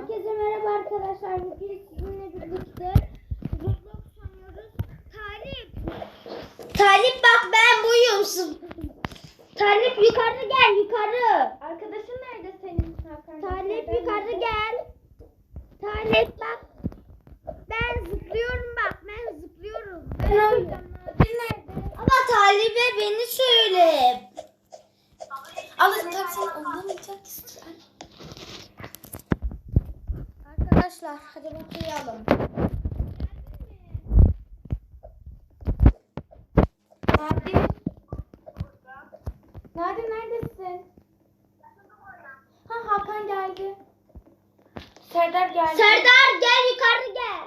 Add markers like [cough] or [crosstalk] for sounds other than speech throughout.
Herkese merhaba arkadaşlar. Bugün sizinle birlikte Roblox oynuyoruz. Talip. Talip bak ben buyum. Talip yukarı gel yukarı. Arkadaşın nerede senin Hakan? Talip yukarı gel. Talip bak. Ben zıplıyorum bak ben zıplıyorum. Ben? Ama Talip'e beni söyle. Ama tabii sen anlamayacaksın. Arkadaşlar hadi okuyalım. Nadir. Nadir neredesin? Ha Hakan geldi. Serdar geldi. Serdar gel yukarı gel.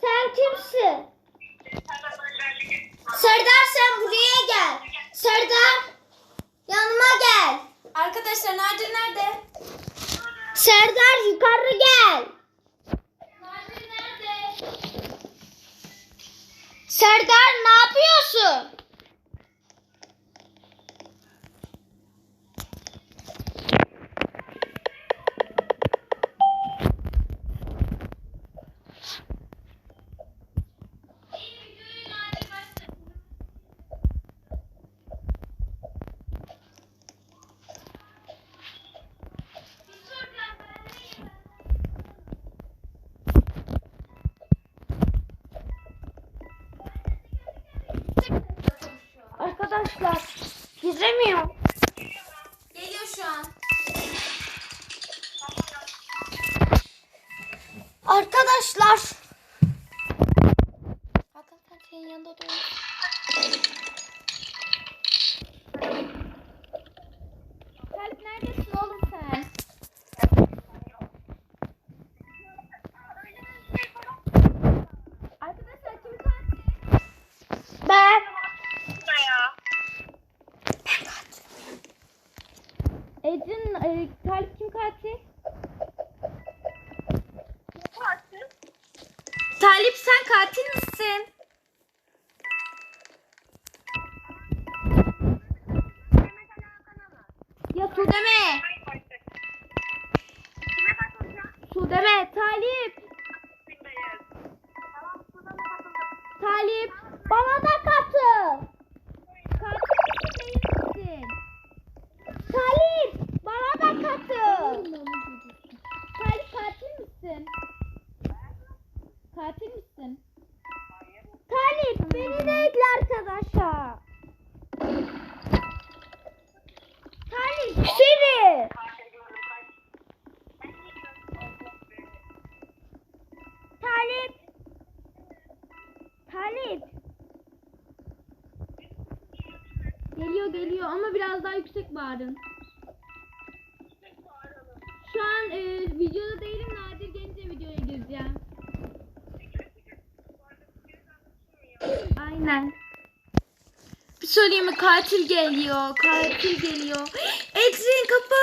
Sen kimsin? Serdar sen buraya gel. Serdar yanıma gel. Arkadaşlar Nadir nerede? Serdar yukarı gel. Nadir nerede? Serdar ne yapıyorsun? Arkadaşlar giremiyor. Geliyor şu an. Arkadaşlar Hakan sen yanında dur. Geliyor ama biraz daha yüksek bağırın. Şu an e, videoda değilim nadir gelince videoya gireceğim. Aynen. Bir söyleyeyim mi? Katil geliyor. Katil geliyor. Ecrin kapı.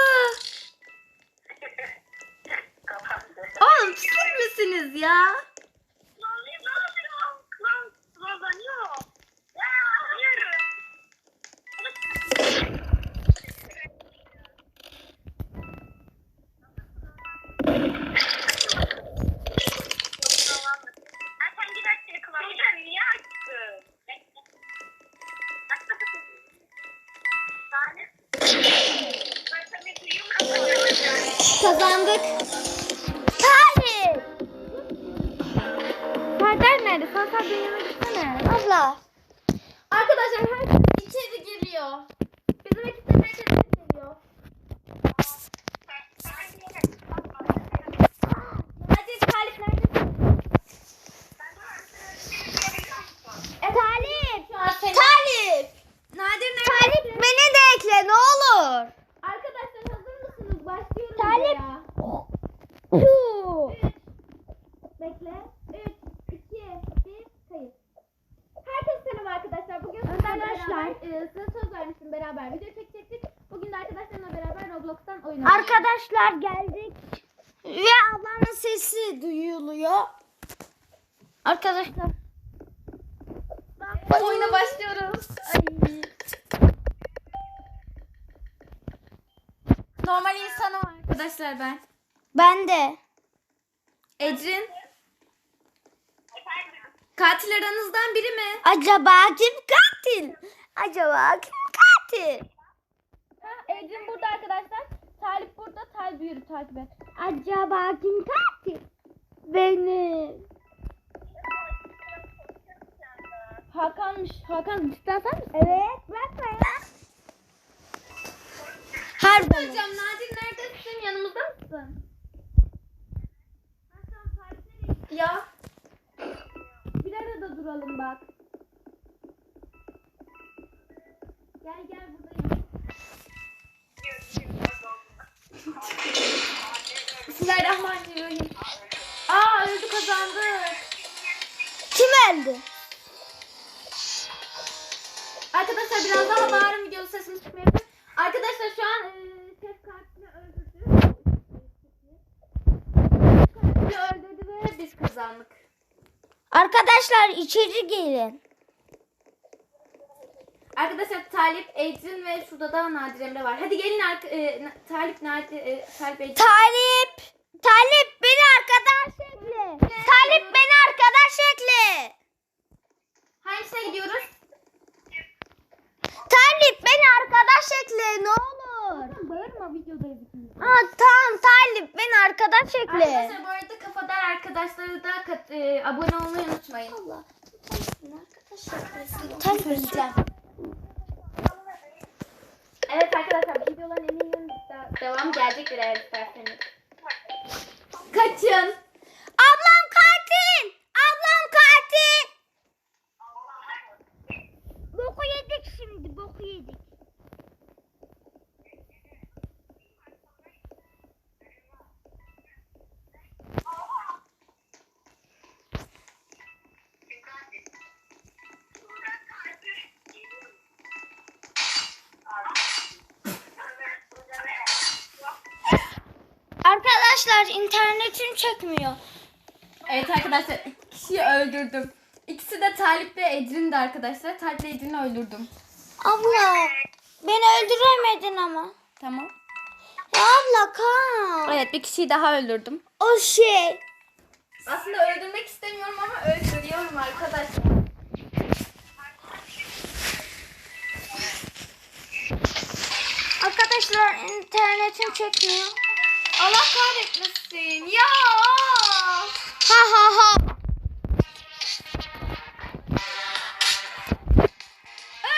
[laughs] Oğlum siz misiniz ya? Arkadaşlar. Oyuna başlıyoruz. Ay. Normal insanım arkadaşlar ben. Ben de. Ecrin. Katil aranızdan biri mi? Acaba kim katil? Acaba kim katil? Ha, Ecrin burada arkadaşlar. Talip burada. Talip yürü takip et. Acaba kim katil? Benim. Hakan'mış. Hakan cidden sen misin? Evet bakma ya. Harbiden. Kazandık. Arkadaşlar içeri gelin. Arkadaşlar Talip, Ecrin ve şurada da Nadir Emre var. Hadi gelin e, Talip, Nadir, e, Talip, Ecrin. Talip. Talip beni arkadaş ekle. Talip beni arkadaş ekle. Hangisine gidiyoruz? Talip beni arkadaş ekle ne olur. Bağırma videodayız. Aa tamam Talip beni arkadaş ekle. Arkadaşlar bu arada kafadar arkadaşları da kat, e, abone olmayı unutmayın. Allah. Talip Evet arkadaşlar videoların eminim da- devam gelecektir eğer isterseniz. Kaçın. Arkadaşlar internetim çekmiyor. Evet arkadaşlar iki kişiyi öldürdüm. İkisi de Talip ve Ecrin'di arkadaşlar. Talip ve Ecrin'i öldürdüm. Abla beni öldüremedin ama. Tamam. Ya abla kan. Evet bir kişiyi daha öldürdüm. O şey. Aslında öldürmek istemiyorum ama öldürüyorum arkadaşlar. Arkadaşlar internetim çekmiyor. Allah kahretmesin ya. Ha ha ha.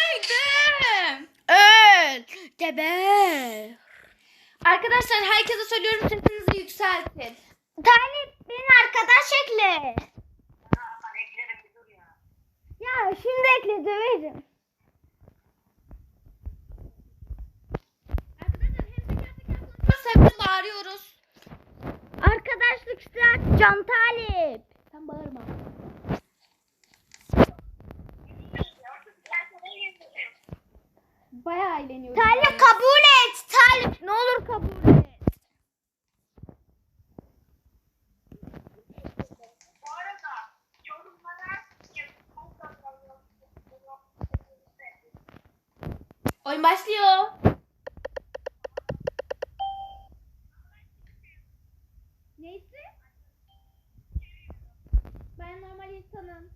Öldüm. Öl. Geber. Arkadaşlar herkese söylüyorum sesinizi yükseltin. Talip beni arkadaş ekle. Ya şimdi ekle döverim. İsteği atacağım Talip. Sen bağırma. Bayağı eğleniyorum. Talip kabul et. Talip ne olur kabul et. Oyun başlıyor. Neyse. Ben normal insanım.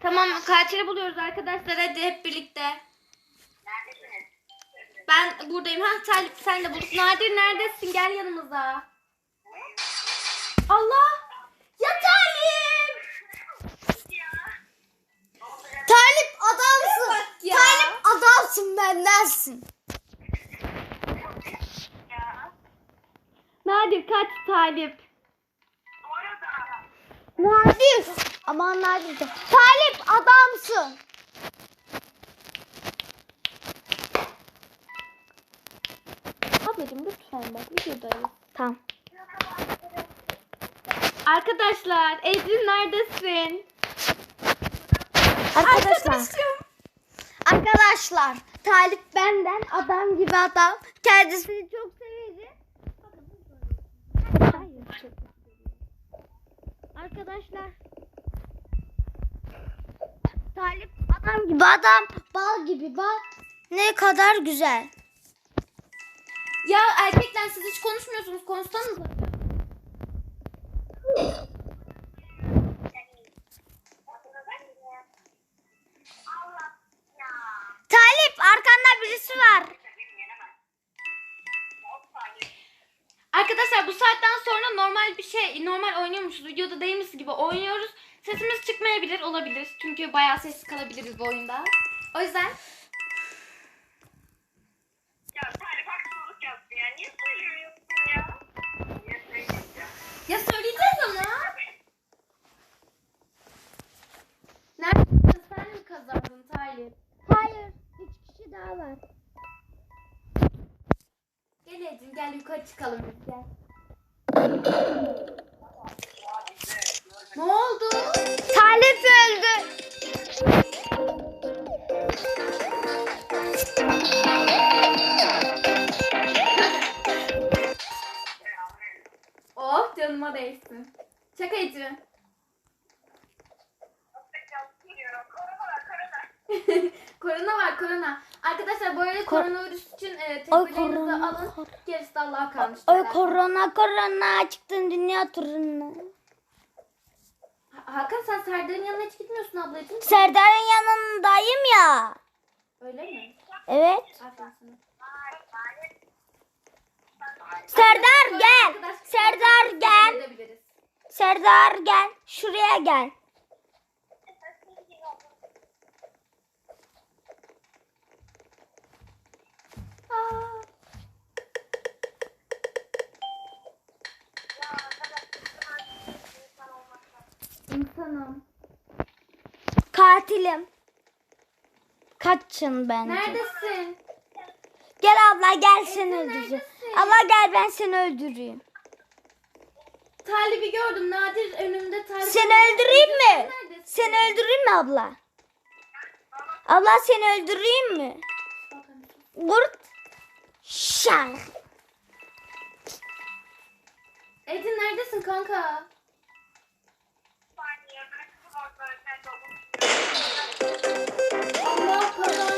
Tamam katili buluyoruz arkadaşlar hadi hep birlikte. Ben buradayım. Ha Talip sen de bul. Nadir neredesin? Gel yanımıza. Allah! Ya Talip! Talip adamsın. Bak ya. Talip adamsın bendensin. Nadir kaç Talip? Nadir. Aman Nadir de. Talip adamsın. Ablacığım lütfen bak videodayız. Tamam. Arkadaşlar Ecrin neredesin? Arkadaşlar. Arkadaşlar. Talip benden adam gibi adam. Kendisini çok severim. Arkadaşlar. Talip adam gibi adam. Bal gibi bal. Ne kadar güzel. Ya erkekler siz hiç konuşmuyorsunuz. Konuşsanız. Talip arkanda birisi var. Arkadaşlar bu saatten sonra normal bir şey, normal oynuyormuşuz. Videoda değilmiş gibi oynuyoruz. Sesimiz çıkmayabilir, olabilir. Çünkü bayağı sessiz kalabiliriz bu oyunda. O yüzden Ya Salih haksızlık yaptı ya. Niye söylemiyorsun ya? Niye söyleyeceğim? ya söyleyeceğiz ama. Nerede? Sen mi kazandın Talip? Hayır. Üç kişi daha var. Gel Ecin gel yukarı çıkalım biz gel. Korona korona çıktın dünya turuna. Ha- Hakan sen Serdar'ın yanına hiç gitmiyorsun ablacığım. Serdar'ın yanındayım ya. Öyle mi? Evet. Aferin sana. Serdar gel. Serdar gel. Serdar gel. Şuraya gel. Aa. İnsanım. Katilim. Kaçın bence. Neredesin? Gel abla gel seni Esin, öldüreceğim. neredesin? Abla gel ben seni öldüreyim. Talip'i gördüm. Nadir önümde Talip. Seni öldüreyim mi? Neredesin? Seni öldüreyim mi abla? Abla seni öldüreyim mi? Bakın. Kurt. Şan. Ecin neredesin kanka? Allah kazandı.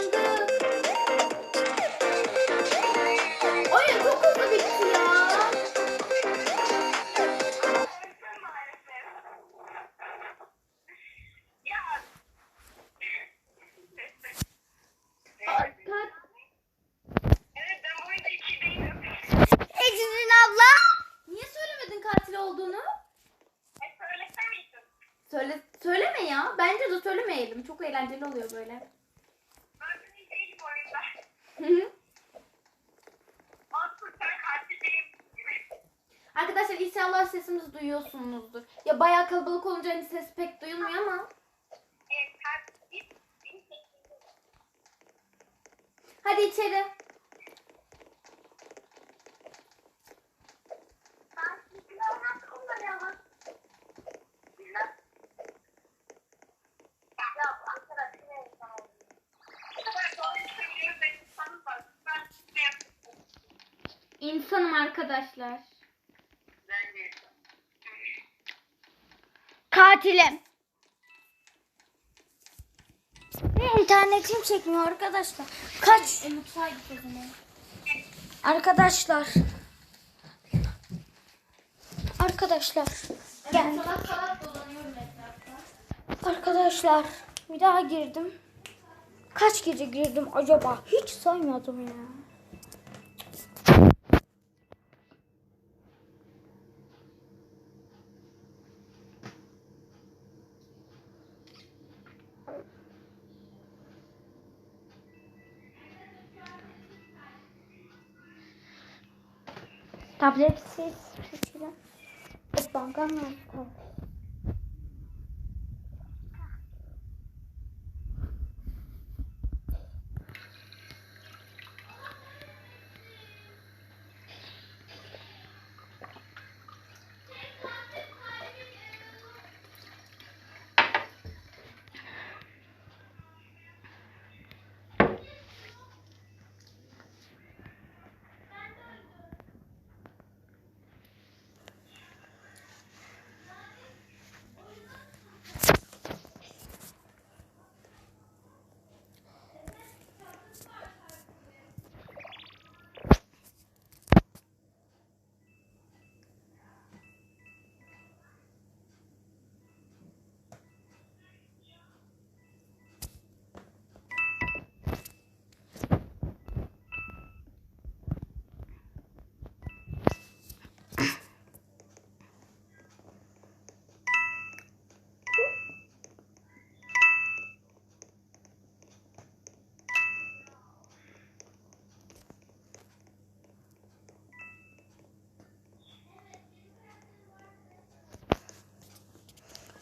Eğlenceli oluyor böyle. Arkadaşlar inşallah sesimizi duyuyorsunuzdur. Ya bayağı kalabalık olunca hani ses pek duyulmuyor ama. Hadi içeri. Ben silahı nasıl kullanıyorum? Silah. Ya arkadaş ne insan oldu? Bu kadar doğru söylüyor ben insanım var. Ben ne yapayım? İnsanım arkadaşlar. Ben de Katilim. Ne internetim çekmiyor arkadaşlar. Kaç. E, mutfağa zaman. Arkadaşlar. Arkadaşlar. Gel. Arkadaşlar. Bir daha girdim. Kaç gece girdim acaba? Hiç saymadım ya. Tabletsiz şekilde. Banka mı?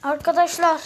Arkadaşlar.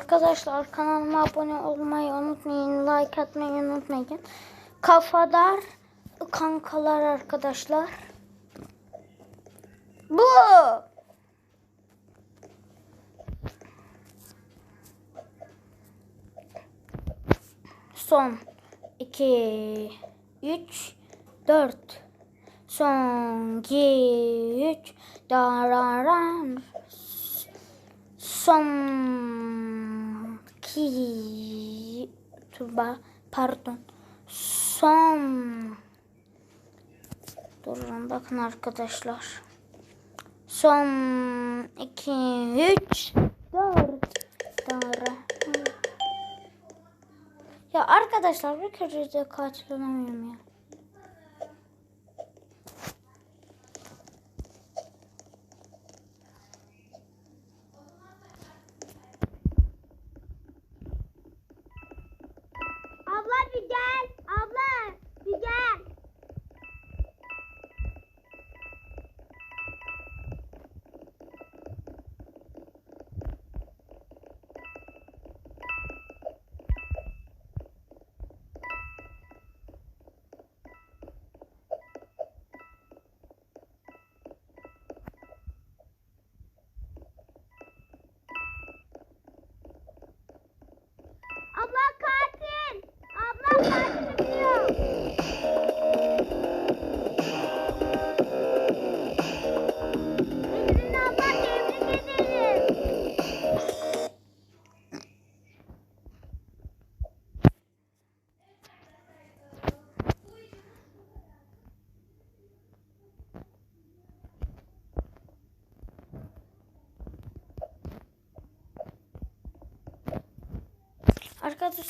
Arkadaşlar kanalıma abone olmayı unutmayın. Like atmayı unutmayın. Kafadar kankalar arkadaşlar. Bu. Son 2 3 4 Son 2 3 Dararan Son ki Tuba pardon. Son. Durun bakın arkadaşlar. Son 2 3 4 Dara Ya arkadaşlar bir kere de katil olamıyorum ya.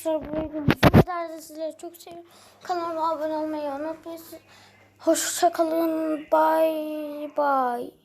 Arkadaşlar bu videomu bu kadar da sizleri çok seviyorum. Kanalıma abone olmayı unutmayın. Hoşçakalın. Bye bye.